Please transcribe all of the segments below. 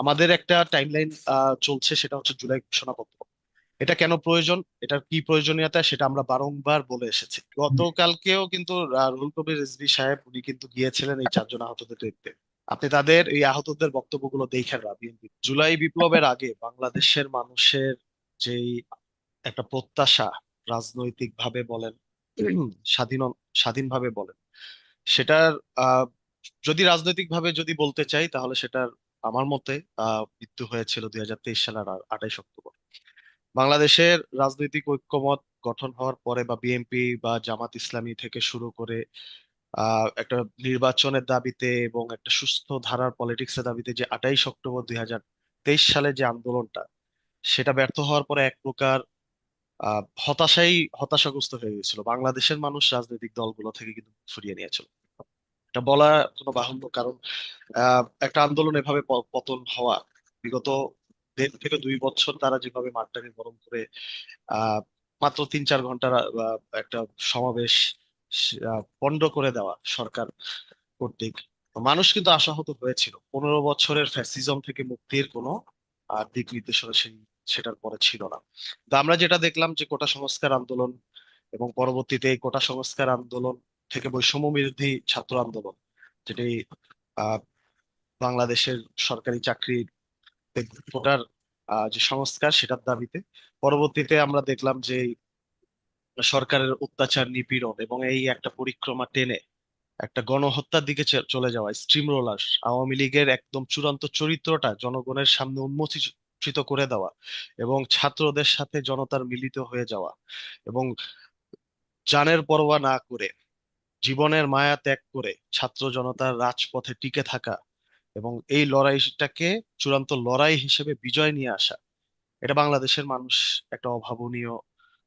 আমাদের একটা টাইমলাইন চলছে, সেটা হচ্ছে জুলাই ঘোষণাপত্র এটা কেন প্রয়োজন? এটার কি প্রয়োজনীয়তা, সেটা আমরা বারংবার বলে এসেছি। গতকালকেও কিন্তু রুহুল কবির রিজভী সাহেব, উনি কিন্তু গিয়েছিলেন এই চারজন আহতদের দেখতে। আপনি তাদের, এই আহতদের বক্তব্যগুলো দেখেন বিএনপি। জুলাই বিপ্লবের আগে বাংলাদেশের মানুষের যেই একটা প্রত্যাশা রাজনৈতিক ভাবে বলেন, স্বাধীন, স্বাধীনভাবে বলেন, সেটার যদি রাজনৈতিক ভাবে যদি বলতে চাই, তাহলে সেটার আমার মতে মৃত্যু হয়েছিল দুই হাজার তেইশ সালের আঠাইশ অক্টোবর। বাংলাদেশের রাজনৈতিক ঐক্যমত গঠন হওয়ার পরে বা বিএনপি বা জামাত ইসলামী থেকে শুরু করে একটা নির্বাচনের দাবিতে এবং একটা সুস্থ ধারার পলিটিক্সের দাবিতে যে আঠাইশ অক্টোবর দুই হাজার তেইশ সালে যে আন্দোলনটা, সেটা ব্যর্থ হওয়ার পরে এক প্রকার আহ হতাশাই হতাশাগ্রস্ত হয়ে গেছিল বাংলাদেশের মানুষ রাজনৈতিক দলগুলো থেকে কিন্তু ফিরিয়ে নিয়েছিল। এটা বলা কোনো বাহুল্য, কারণ একটা আন্দোলন এভাবে পতন হওয়া বিগত দেড় থেকে দুই বছর তারা যেভাবে মাঠটাকে গরম করে মাত্র তিন চার ঘণ্টার একটা সমাবেশ পণ্ড করে দেওয়া সরকার কর্তৃক। মানুষ কিন্তু আশাহত হয়েছিল। পনেরো বছরের ফ্যাসিজম থেকে মুক্তির কোনো দিক নির্দেশনা সেই, সেটার পরে ছিল না। তো আমরা যেটা দেখলাম যে কোটা সংস্কার আন্দোলন এবং পরবর্তীতে এই কোটা সংস্কার আন্দোলন থেকে বৈষম্য বিরোধী ছাত্র আন্দোলন, যেটি বাংলাদেশের সরকারি চাকরি কোটার যে সংস্কার সেটার দাবিতে। পরবর্তীতে আমরা দেখলাম যে সরকারের অত্যাচার, নিপীড়ন এবং এই একটা পরিক্রমা টেনে একটা গণহত্যার দিকে চলে যাওয়া স্ট্রিম রোলার আওয়ামী লীগের একদম চূড়ান্ত চরিত্রটা জনগণের সামনে উন্মোচিত করে দেওয়া এবং ছাত্রদের সাথে জনতার মিলিত হয়ে যাওয়া এবং জানের পরোয়া না করে জীবনের মায়া ত্যাগ করে ছাত্র জনতার রাজপথে টিকে থাকা এবং এই লড়াইটাকে চূড়ান্ত লড়াই হিসেবে বিজয় নিয়ে আসা, এটা বাংলাদেশের মানুষ একটা অভাবনীয়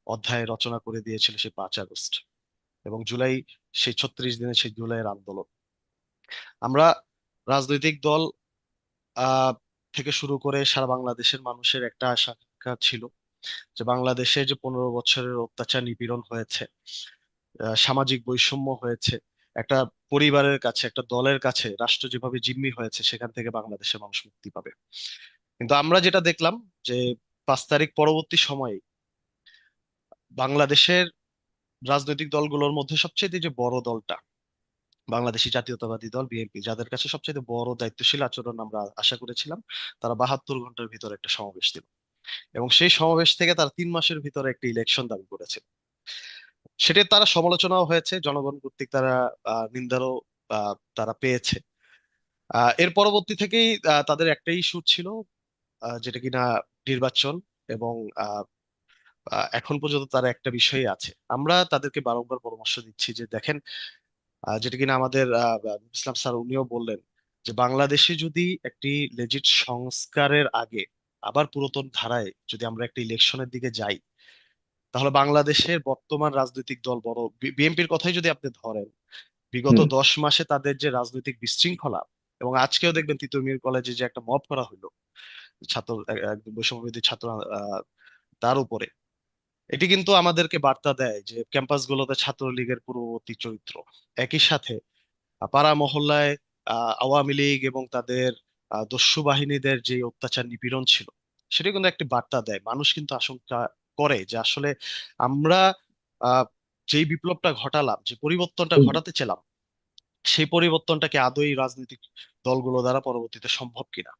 অধ্যায় রচনা করে দিয়েছিল সেই পাঁচ আগস্ট এবং জুলাই, সেই ছত্রিশ দিনের সেই জুলাইয়ের আন্দোলন। আমরা রাজনৈতিক দল থেকে শুরু করে সারা বাংলাদেশের মানুষের একটা আশা ছিল যে বাংলাদেশে যে পনেরো বছরের অত্যাচার নিপীড়ন হয়েছে সামাজিক বৈষম্য হয়েছে। একটা পরিবারের কাছে, একটা দলের কাছে রাষ্ট্র যেভাবে জিম্মি হয়েছে, সেখান থেকে বাংলাদেশের মানুষ মুক্তি পাবে। কিন্তু আমরা যেটা দেখলাম যে পাঁচ তারিখ পরবর্তী সময়ে বাংলাদেশের রাজনৈতিক দলগুলোর মধ্যে সবচেয়ে যে বড় দলটা, বাংলাদেশী জাতীয়তাবাদী দল, বিএনপি, যাদের কাছে সবচেয়ে বড় দায়িত্বশীল আচরণ আমরা আশা করেছিলাম, তারা বাহাত্তর ঘণ্টার ভিতরে একটা সমাবেশ দিল। এবং সেই সমাবেশ থেকে তারা তিন মাসের ভিতরে একটা ইলেকশন দাবি করেছে। সেটা তারা সমালোচনাও হয়েছে, জনগণ কর্তৃক তারা নিন্দারও তারা পেয়েছে। এর পরবর্তী থেকেই তাদের একটাই সুর ছিল যেটা কিনা নির্বাচন এবং এখন পর্যন্ত তারা একটা বিষয়ই আছে। আমরা তাদেরকে বারংবার পরামর্শ দিচ্ছি যে দেখেন যেটা কিনা আমাদের ইসলাম স্যার উনিও বললেন যে বাংলাদেশে যদি একটি লেজিট সংস্কারের আগে আবার পুরাতন ধারায় যদি আমরা একটা ইলেকশনের দিকে যাই তাহলে বাংলাদেশের বর্তমান রাজনৈতিক দল বড়। বিএনপির কথাই যদি আপনি ধরেন বিগত দশ মাসে তাদের যে রাজনৈতিক বিশৃঙ্খলা এবং আজকেও দেখবেন তিতুমির কলেজে যে একটা মব করা হইল ছাত্র এক- একদম বৈষম্যবিরোধী ছাত্র তার উপরে এটি কিন্তু আমাদেরকে বার্তা দেয় যে ক্যাম্পাস গুলোতে ছাত্রলীগের পূর্ববর্তী চরিত্র একই সাথে পাড়া মহল্লায় আহ, আওয়ামী লীগ এবং তাদের দস্যু বাহিনীদের যে অত্যাচার নিপীড়ন ছিল সেটা কিন্তু একটি বার্তা দেয়। মানুষ কিন্তু আশঙ্কা করে যে আসলে আমরা যেই বিপ্লবটা ঘটালাম যে পরিবর্তনটা ঘটাতে ছিলাম সেই পরিবর্তনটাকে আদৌ রাজনৈতিক দলগুলো দ্বারা পরবর্তীতে সম্ভব কিনা?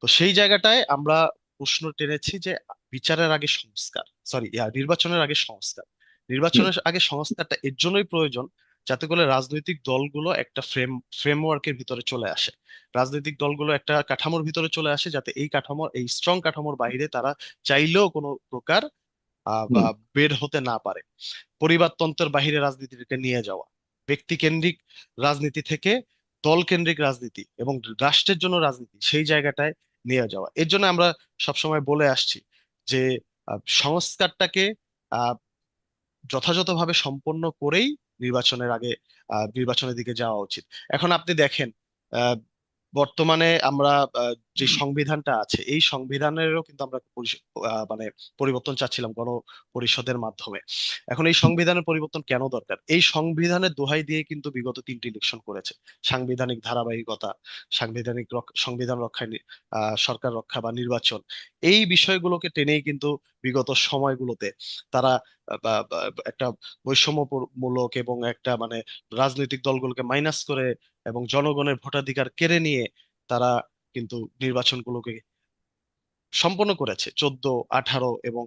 তো সেই জায়গাটায় আমরা প্রশ্ন টেনেছি যে বিচারের আগে সংস্কার সরি নির্বাচনের আগে সংস্কার। নির্বাচনের আগে সংস্কারটা এর জন্যই প্রয়োজন যাতে করে রাজনৈতিক দলগুলো একটা ফ্রেম ফ্রেমওয়ার্কের ভিতরে চলে আসে। রাজনৈতিক দলগুলো একটা কাঠামোর ভিতরে চলে আসে যাতে এই কাঠামোর এই স্ট্রং কাঠামোর বাইরে তারা চাইলেও কোনো প্রকার বের হতে না পারে। পরিবারতন্ত্রের বাহিরে রাজনীতিকে নিয়ে যাওয়া ব্যক্তি কেন্দ্রিক রাজনীতি থেকে দল কেন্দ্রিক রাজনীতি এবং রাষ্ট্রের জন্য রাজনীতি সেই জায়গাটায় নিয়ে যাওয়া। এর জন্য আমরা সবসময় বলে আসছি যে সংস্কারটাকে আহ যথাযথভাবে সম্পন্ন করেই নির্বাচনের আগে আহ নির্বাচনের দিকে যাওয়া উচিত। এখন আপনি দেখেন আহ বর্তমানে আমরা যে সংবিধানটা আছে, এই সংবিধানেরও কিন্তু আমরা মানে পরিবর্তন চাচ্ছিলাম গণ পরিষদের মাধ্যমে। এখন এই সংবিধানের পরিবর্তন কেন দরকার? এই সংবিধানের দোহাই দিয়ে কিন্তু বিগত তিনটি ইলেকশন করেছে। সাংবিধানিক ধারাবাহিকতা, সাংবিধানিক সংবিধান রক্ষায় সরকার রক্ষা বা নির্বাচন, এই বিষয়গুলোকে টেনেই কিন্তু বিগত সময়গুলোতে তারা একটা বৈষম্যমূলক এবং একটা মানে রাজনৈতিক দলগুলোকে মাইনাস করে এবং জনগণের ভোটাধিকার কেড়ে নিয়ে তারা কিন্তু নির্বাচনগুলোকে সম্পন্ন করেছে। চোদ্দ, আঠারো এবং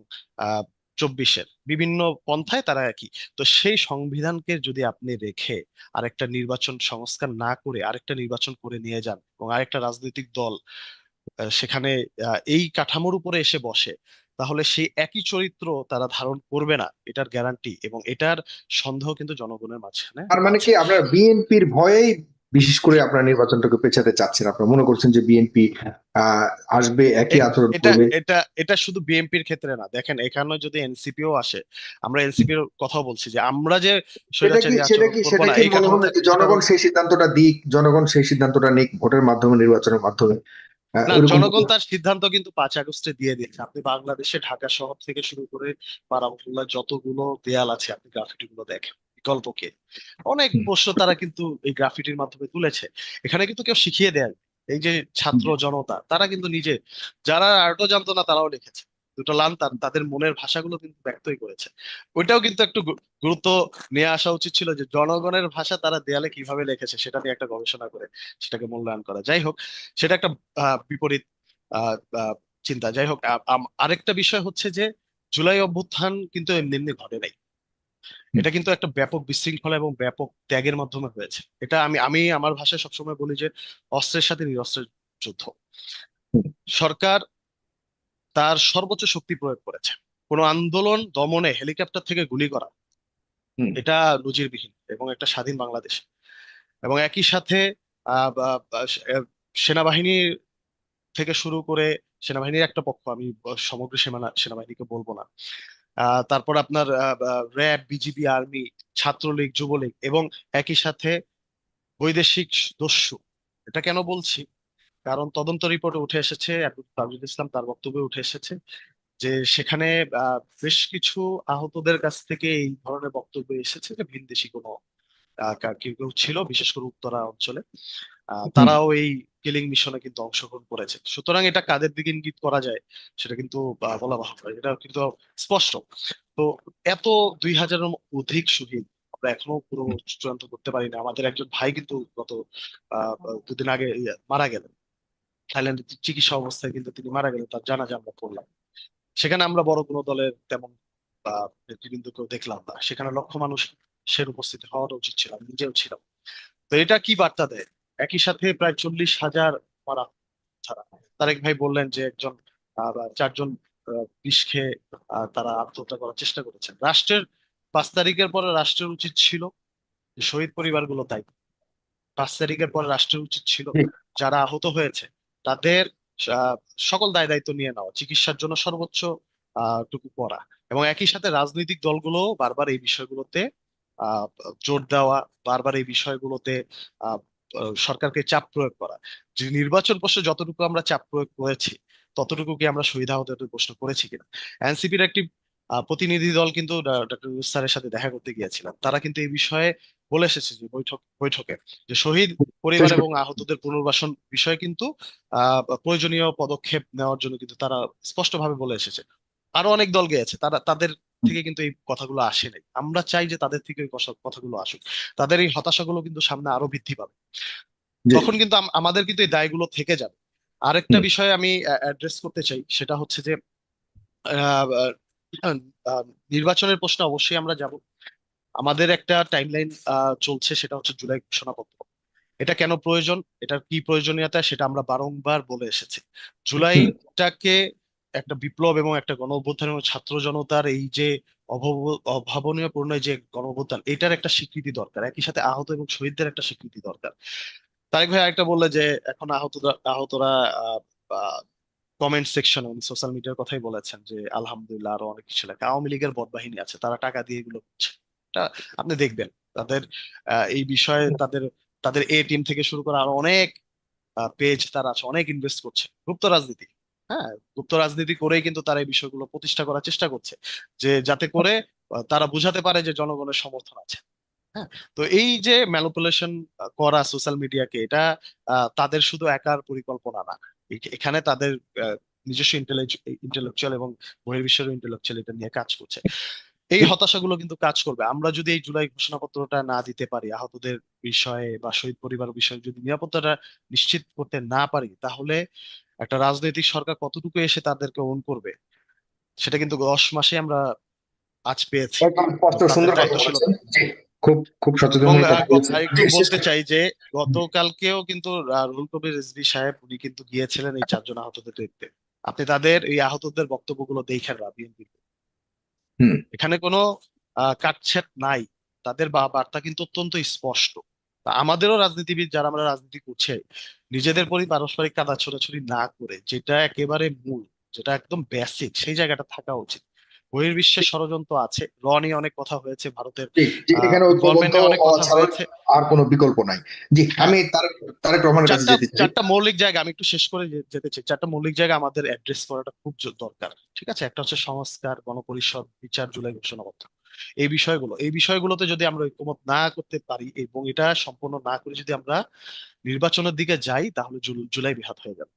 চব্বিশের বিভিন্ন পন্থায় তারা একই। তো সেই সংবিধানকে যদি আপনি রেখে আরেকটা নির্বাচন সংস্কার না করে আরেকটা নির্বাচন করে নিয়ে যান এবং আরেকটা রাজনৈতিক দল সেখানে এই কাঠামোর উপরে এসে বসে তাহলে সেই একই চরিত্র তারা ধারণ করবে না এটার গ্যারান্টি এবং এটার সন্দেহ কিন্তু জনগণের মাঝখানে তার মানে কি আপনার বিএনপির ভয়েই বিশেষ করে আপনার নির্বাচনটাকে পেছাতে চাচ্ছেন আপনারা মনে করছেন যে বিএনপি আহ আসবে একই আচরণ এটা করবে? এটা এটা শুধু বিএনপির ক্ষেত্রে না দেখেন এখানে যদি এনসিপিও আসে আমরা এনসিপির কথা বলছি যে আমরা যে জনগণ সেই সিদ্ধান্তটা দিক জনগণ সেই সিদ্ধান্তটা নিক ভোটের মাধ্যমে নির্বাচনের মাধ্যমে? জনগণ তার সিদ্ধান্ত কিন্তু পাঁচ আগস্টে দিয়ে দিয়েছে। আপনি বাংলাদেশে ঢাকা শহর থেকে শুরু করে বারামুল্লার যতগুলো দেয়াল আছে আপনি গ্রাফিটি গুলো দেখেন বিকল্প কে অনেক প্রশ্ন তারা কিন্তু এই গ্রাফিটির মাধ্যমে তুলেছে। এখানে কিন্তু কেউ শিখিয়ে দেয় এই যে ছাত্র জনতা তারা কিন্তু নিজে যারা আর্টও জানতো না তারাও লিখেছে। দুটো লান তাদের মনের ভাষাগুলো কিন্তু ব্যক্তই করেছে। ওইটাও কিন্তু একটু গুরুত্ব নিয়ে আসা উচিত ছিল যে জনগণের ভাষা তারা দেয়ালে কীভাবে লিখেছে সেটা নিয়ে একটা গবেষণা করে সেটাকে মূল্যায়ন করা। যাই হোক, সেটা একটা বিপরীত চিন্তা। যাই হোক আরেকটা বিষয় হচ্ছে যে জুলাই অভ্যুত্থান কিন্তু এমনি এমনি ঘটে নাই। এটা কিন্তু একটা ব্যাপক বিশৃঙ্খলা এবং ব্যাপক ত্যাগের মাধ্যমে হয়েছে। এটা আমি আমি আমার ভাষায় সবসময় বলি যে অস্ত্রের সাথে নিরস্ত্রের যুদ্ধ। সরকার তার সর্বোচ্চ শক্তি প্রয়োগ করেছে। কোনো আন্দোলন দমনে হেলিকপ্টার থেকে গুলি করা এটা নজিরবিহীন এবং একটা স্বাধীন বাংলাদেশ। এবং একই সাথে সেনাবাহিনী থেকে শুরু করে সেনাবাহিনীর একটা পক্ষ আমি সমগ্র সেনা সেনাবাহিনীকে বলব না। আহ, তারপর আপনার RAB BGB army Chhatra League Jubo League এবং একই সাথে বৈদেশিক দস্যু এটা কেন বলছি? কারণ তদন্ত রিপোর্টে উঠে এসেছে তাজুল ইসলাম তার বক্তব্যে উঠে এসেছে যে সেখানে বেশ কিছু আহতদের কাছ থেকে এই ধরনের বক্তব্য এসেছে যে ভিনদেশি কোনো কেউ কেউ ছিল বিশেষ করে উত্তরা অঞ্চলে। তারাও এই কিলিং মিশনে কিন্তু অংশগ্রহণ করেছে। সুতরাং এটা কাদের দিকে ইঙ্গিত করা যায় সেটা কিন্তু বলা বাহুল্য। এটা কিন্তু স্পষ্ট। তো এত দুই হাজারের অধিক শহীদ আমরা এখনও পুরো চূড়ান্ত করতে পারি না আমাদের একজন ভাই কিন্তু গত আহ দুদিন আগে ইয়ে মারা গেলেন। থাইল্যান্ডে চিকিৎসা অবস্থায় কিন্তু তিনি মারা গেলেন তার জানাজা আমরা পড়লাম। সেখানে আমরা বড় কোনো দলের তেমন নেতৃবৃন্দকেও দেখলাম না। সেখানে লক্ষ মানুষ সের উপস্থিতি হওয়াটা উচিত ছিল আমি নিজেও ছিলাম। তো এটা কি বার্তা দেয়? একই সাথে প্রায় চল্লিশ হাজার মারা ছাড়া তারেক ভাই বললেন যে একজন আহ, চারজন বিষ খেয়ে তারা আত্মহত্যা করার চেষ্টা করেছেন। রাষ্ট্রের পাঁচ তারিখের পরে রাষ্ট্রের উচিত ছিল শহীদ পরিবারগুলো তাই পাঁচ তারিখের পরে রাষ্ট্রের উচিত ছিল যারা আহত হয়েছে তাদের সকল দায় দায়িত্ব নিয়ে নেওয়া চিকিৎসার জন্য সর্বোচ্চ টুকু করা এবং একই সাথে রাজনৈতিক দলগুলো বারবার এই বিষয়গুলোতে জোর দেওয়া বারবার এই বিষয়গুলোতে সরকারকে চাপ প্রয়োগ করা যে নির্বাচন প্রশ্নে যতটুকু আমরা চাপ প্রয়োগ করেছি ততটুকু কি আমরা শহীদ আহতদের প্রশ্ন করেছি কিনা এনসিপির একটি প্রতিনিধি দল কিন্তু ডক্টর স্যারের সাথে দেখা করতে গিয়েছিলাম তারা কিন্তু এই বিষয়ে বলে এসেছে যে বৈঠক বৈঠকে যে শহীদ পরিবার এবং আহতদের পুনর্বাসন বিষয়ে কিন্তু আহ প্রয়োজনীয় পদক্ষেপ নেওয়ার জন্য কিন্তু তারা স্পষ্টভাবে বলে এসেছে। আরও অনেক দল গিয়েছে তারা তাদের থেকে কিন্তু এই কথাগুলো আসে নাই। আমরা চাই যে তাদের থেকে ওই কথাগুলো আসুক। তাদের এই হতাশাগুলো কিন্তু সামনে আরও বৃদ্ধি পাবে। তখন কিন্তু আমাদের কিন্তু এই দায়গুলো থেকে যাবে। আরেকটা বিষয় আমি অ্যাড্রেস করতে চাই সেটা হচ্ছে যে নির্বাচনের প্রশ্নে অবশ্যই আমরা যাব। আমাদের একটা টাইমলাইন চলছে, সেটা হচ্ছে জুলাই ঘোষণাপত্র। এটা কেন প্রয়োজন? এটার কি প্রয়োজনীয়তা, সেটা আমরা বারংবার বলে এসেছি। জুলাইটাকে একটা বিপ্লব এবং একটা গণ অভ্যুত্থান এবং ছাত্র জনতার এই যে অভাবনীয় পূর্ণ যে গণ অভ্যুত্থান এটার একটা স্বীকৃতি দরকার। একই সাথে আহত এবং শহীদদের একটা স্বীকৃতি দরকার। তারেক ভাই আরেকটা বললে যে, এখন আহতরা আহতরা কমেন্ট সেকশন সোশ্যাল মিডিয়ার কথাই বলেছেন যে, আলহামদুলিল্লাহ আরও অনেক কিছু লেখা। আওয়ামী লীগের বদবাহিনী আছে, তারা টাকা দিয়ে এগুলো করছে। আপনি দেখবেন। তাদের এই বিষয়ে তাদের তাদের এ টিম থেকে শুরু করে আরও অনেক পেজ তারা আছে, অনেক ইনভেস্ট করছে। গুপ্ত রাজনীতি হ্যাঁ? গুপ্ত রাজনীতি করেই কিন্তু তারা এই বিষয়গুলো প্রতিষ্ঠা করার চেষ্টা করছে। যে যাতে করে তারা বুঝাতে পারে যে জনগণের সমর্থন আছে হ্যাঁ? তো এই যে ম্যানিপুলেশন করা সোশ্যাল মিডিয়াকে এটা তাদের শুধু একার পরিকল্পনা না। এখানে তাদের নিজস্ব ইন্টেলেকচুয়াল এবং বহির্বিশ্বের ইন্টেলেকচুয়াল এটা নিয়ে কাজ করছে। এই হতাশাগুলো কিন্তু কাজ করবে। আমরা যদি এই জুলাই ঘোষণাপত্রটা না দিতে পারি আহতদের বিষয়ে বা শহীদ পরিবার বিষয়ে যদি নিরাপত্তাটা নিশ্চিত করতে না পারি তাহলে একটা রাজনৈতিক সরকার কতটুকু এসে তাদেরকে ওন করবে? সেটা কিন্তু দশ মাসে আমরা আজ পেয়েছি। খুব খুব সচেতন একটু বলতে চাই যে গতকালকেও কিন্তু রুহুল কবির রিজভী সাহেব উনি কিন্তু গিয়েছিলেন এই চারজন আহতদের দেখতে। আপনি তাদের এই আহতদের বক্তব্যগুলো দেখেন না বিএনপি হুম। এখানে কোনো কাটছাট নাই। তাদের বা- বার্তা কিন্তু অত্যন্ত স্পষ্ট। আমাদেরও রাজনীতিবিদ যারা আমরা রাজনীতি করছে, নিজেদের পরি পারস্পরিক কাদা ছোড়াছুড়ি না করে, যেটা একেবারে মূল, যেটা একদম বেসিক সেই জায়গাটা থাকা উচিত। বহির্বিশ্বের ষড়যন্ত্র আছে। র নিয়ে অনেক কথা হয়েছে ভারতের আর কোনো বিকল্প নাই। জি আমি তারেক তারেক রহমানের কাছে চারটা যেতে চারটা মৌলিক জায়গা আমি একটু শেষ করে যেতে চাই। চারটা মৌলিক জায়গা আমাদের অ্যাড্রেস করাটা খুব দরকার। ঠিক আছে? একটা হচ্ছে সংস্কার গণপরিষদ বিচার জুলাই ঘোষণাপত্র এই বিষয়গুলো এই বিষয়গুলোতে যদি আমরা ঐক্যমত না করতে পারি এবং এটা সম্পূর্ণ না করে যদি আমরা নির্বাচনের দিকে যাই তাহলে জুলাই বিহাত হয়ে যাবে।